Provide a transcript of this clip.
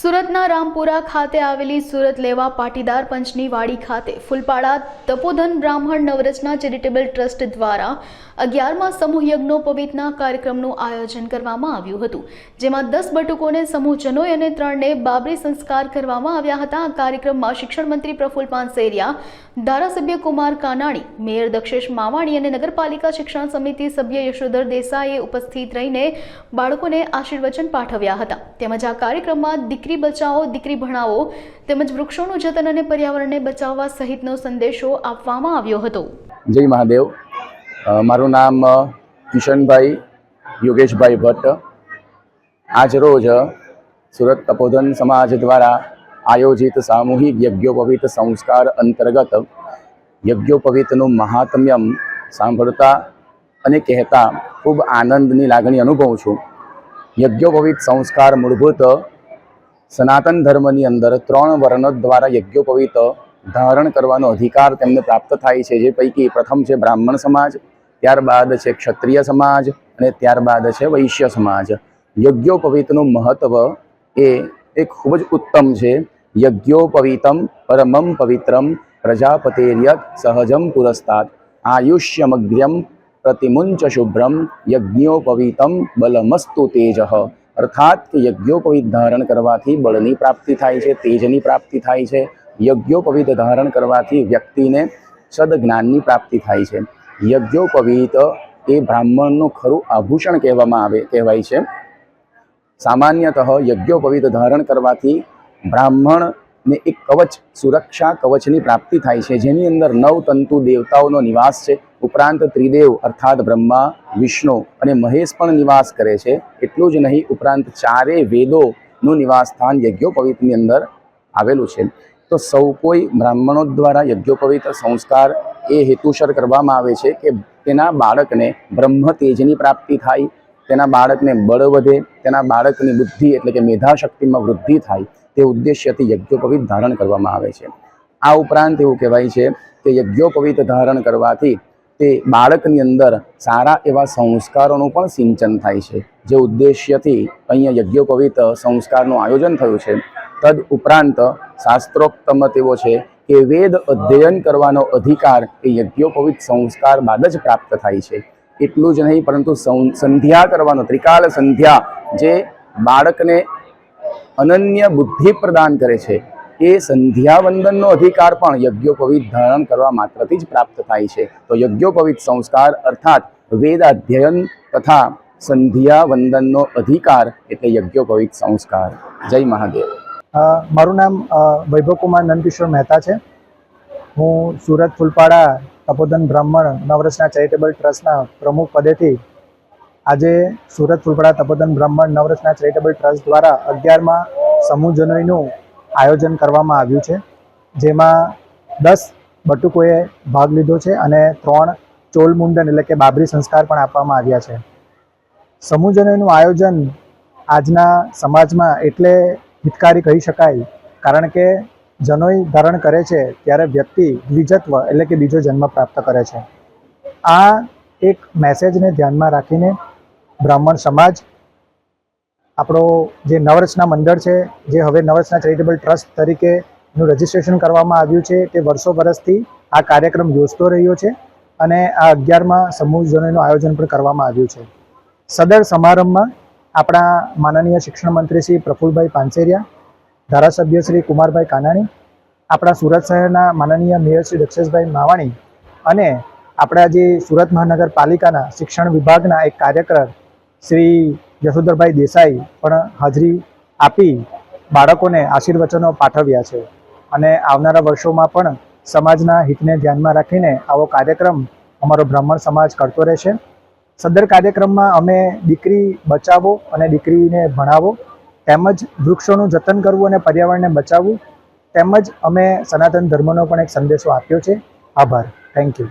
સુરતના રામપુરા ખાતે આવેલી સુરત લેવા પાટીદાર પંચની વાડી ખાતે ફૂલપાડા તપોધન બ્રાહ્મણ નવરચના ચેરિટેબલ ટ્રસ્ટ દ્વારા અગિયારમાં સમૂહ યજ્ઞોપવિતના કાર્યક્રમનું આયોજન કરવામાં આવ્યું હતું, જેમાં દસ બટુકોને સમૂહ જનોય અને ત્રણને બાબરી સંસ્કાર કરવામાં આવ્યા હતા. આ કાર્યક્રમમાં શિક્ષણ મંત્રી પ્રફુલ પાનસેરિયા ધારાસભ્ય કુમાર કાનાણી, મેયર દક્ષેશ માવાણી અને નગરપાલિકા શિક્ષણ સમિતિ સભ્ય યશોધર દેસાઈએ ઉપસ્થિત રહીને બાળકોને આશીર્વચન પાઠવ્યા હતા. તેમજ આ કાર્યક્રમમાં દીકરી બચાવો, દીકરી ભણાવો તેમજ વૃક્ષોનું જતન અને પર્યાવરણને બચાવવા સહિતનો સંદેશો આપવામાં આવ્યો હતો. જય મહાદેવ. મારું નામ કિશનભાઈ, યોગેશભાઈ ભટ્ટ. આજ રોજ સુરત તપોધન સમાજ દ્વારા આયોજિત સામૂહિક યજ્ઞોપવિત સંસ્કાર અંતર્ગત યજ્ઞોપવિતનું મહાત્મ્યમ સાંભળતા અને કહેતા ખૂબ આનંદની લાગણી અનુભવું છું. યજ્ઞોપવિત સંસ્કાર મૂળભૂત સનાતન ધર્મની અંદર ત્રણ વર્ણ દ્વારા યજ્ઞોપવિત ધારણ કરવાનો અધિકાર તેમને પ્રાપ્ત થાય છે. જે પૈકી પ્રથમ છે બ્રાહ્મણ સમાજ, ત્યારબાદ છે ક્ષત્રિય સમાજ અને ત્યારબાદ છે વૈશ્ય સમાજ. યજ્ઞોપવિતનું મહત્વ એ એક ખૂબ જ ઉત્તમ છે. યજ્ઞોપવિતમ પરમમ પવિત્રમ પ્રજાપતેર્યત સહજમ પુરસ્તાત આયુષ્યમગ્ર્યમ પ્રતિમુંચ શુભ્રમ યજ્ઞોપવિતમ બલમસ્તુ તેજ. અર્થાત કે યજ્ઞોપવિત ધારણ કરવાથી બળની પ્રાપ્તિ થાય છે, તેજની પ્રાપ્તિ થાય છે. યજ્ઞોપવિત ધારણ કરવાથી વ્યક્તિને સદજ્ઞાનની પ્રાપ્તિ થાય છે. યજ્ઞોપવિત એ બ્રાહ્મણનું ખરું આભૂષણ કહેવામાં આવે, કહેવાય છે. સામાન્યતઃ યજ્ઞોપવિત ધારણ કરવાથી બ્રાહ્મણને એક કવચ, સુરક્ષા કવચની પ્રાપ્તિ થાય છે, જેની અંદર નવ તંતુ દેવતાઓનો નિવાસ છે. ઉપરાંત ત્રિદેવ અર્થાત બ્રહ્મા, વિષ્ણુ અને મહેશ પણ નિવાસ કરે છે. એટલું જ નહીં, ઉપરાંત ચારે વેદોનું નિવાસસ્થાન યજ્ઞોપવિતની અંદર આવેલું છે. તો સૌ કોઈ બ્રાહ્મણો દ્વારા યજ્ઞોપવિત સંસ્કાર એ હેતુસર કરવામાં આવે છે કે તેના બાળકને બ્રહ્મ તેજની પ્રાપ્તિ થાય, તેના બાળકને બળ વધે, તેના બાળકની બુદ્ધિ એટલે કે મેધાશક્તિમાં વૃદ્ધિ થાય તે ઉદ્દેશ્યથી યજ્ઞોપવિત ધારણ કરવામાં આવે છે. આ ઉપરાંત એવું કહેવાય છે કે યજ્ઞોપવિત ધારણ કરવાથી તે બાળકની અંદર સારા એવા સંસ્કારોનું પણ સિંચન થાય છે. જે ઉદ્દેશ્યથી અહીંયા યજ્ઞોપવિત સંસ્કારનું આયોજન થયું છે. તદ ઉપરાંત શાસ્ત્રોક્ત મત એવો છે કે વેદ અધ્યયન કરવાનો અધિકાર એ યજ્ઞોપવિત સંસ્કાર બાદ જ પ્રાપ્ત થાય છે. એટલું જ નહીં, પરંતુ સંધ્યા કરવાનો, ત્રિકાલ સંધ્યા જે બાળકને અનન્ય બુદ્ધિ પ્રદાન કરે છે. એ સંધ્યાવંદનનો અધિકાર પણ યજ્ઞોપવિત ધારણ કરવા માત્રથી જ પ્રાપ્ત થાય છે. તો યજ્ઞોપવિત સંસ્કાર અર્થાત વેદાધ્યયન તથા સંધ્યાવંદનનો અધિકાર એટલે યજ્ઞોપવિત સંસ્કાર. જય મહાદેવ. મારું નામ વૈભવ વૈભવકુમાર નંદકિશોર મહેતા છે. હું સુરત ફૂલપાડા તપોધન બ્રાહ્મણ નવરસના ચેરિટેબલ ટ્રસ્ટના પ્રમુખ પદેથી આજે સુરત ફૂલપાડા તપોધન બ્રાહ્મણ નવરસના ચેરિટેબલ ટ્રસ્ટ દ્વારા અગિયારમાં સમૂહ જનોઈનું આયોજન કરવામાં આવ્યું છે, જેમાં દસ બટુકોએ ભાગ લીધો છે અને ત્રણ ચોલ મુંડન એટલે કે બાબરી સંસ્કાર પણ આપવામાં આવ્યા છે. સમૂહજનોનું આયોજન આજના સમાજમાં એટલે હિતકારી કહી શકાય, કારણ કે જનોઈ ધારણ કરે છે ત્યારે વ્યક્તિ દ્વિજત્વ એટલે કે બીજો જન્મ પ્રાપ્ત કરે છે. આ એક મેસેજને ધ્યાનમાં રાખીને બ્રાહ્મણ સમાજ આપણો જે નવરચના મંડળ છે, જે હવે નવરચના ચેરિટેબલ ટ્રસ્ટ તરીકેનું રજિસ્ટ્રેશન કરવામાં આવ્યું છે, તે વર્ષો વર્ષથી આ કાર્યક્રમ યોજતો રહ્યો છે અને આ અગિયારમાં સમૂહ જનોઈનું આયોજન પણ કરવામાં આવ્યું છે. સદર સમારંભમાં આપણા માનનીય શિક્ષણ મંત્રી શ્રી પ્રફુલભાઈ પાનસેરિયા, ધારાસભ્ય શ્રી કુમારભાઈ કાનાણી, આપણા સુરત શહેરના માનનીય મેયર શ્રી દક્ષેશભાઈ માવાણી અને આપણા જે સુરત મહાનગરપાલિકાના શિક્ષણ વિભાગના એક કાર્યકર શ્રી યશોધરભાઈ દેસાઈ પણ હાજરી આપી બાળકોને આશીર્વચનો પાઠવ્યા છે. અને આવનારા વર્ષોમાં પણ સમાજના હિતને ધ્યાનમાં રાખીને આવો કાર્યક્રમ અમારો બ્રાહ્મણ સમાજ કરતો રહેશે. સદર કાર્યક્રમમાં અમે દીકરી બચાવો અને દીકરીને ભણાવો, તેમજ વૃક્ષોનું જતન કરવું અને પર્યાવરણને બચાવવું, તેમજ અમે સનાતન ધર્મનો પણ એક સંદેશો આપ્યો છે. આભાર. Thank you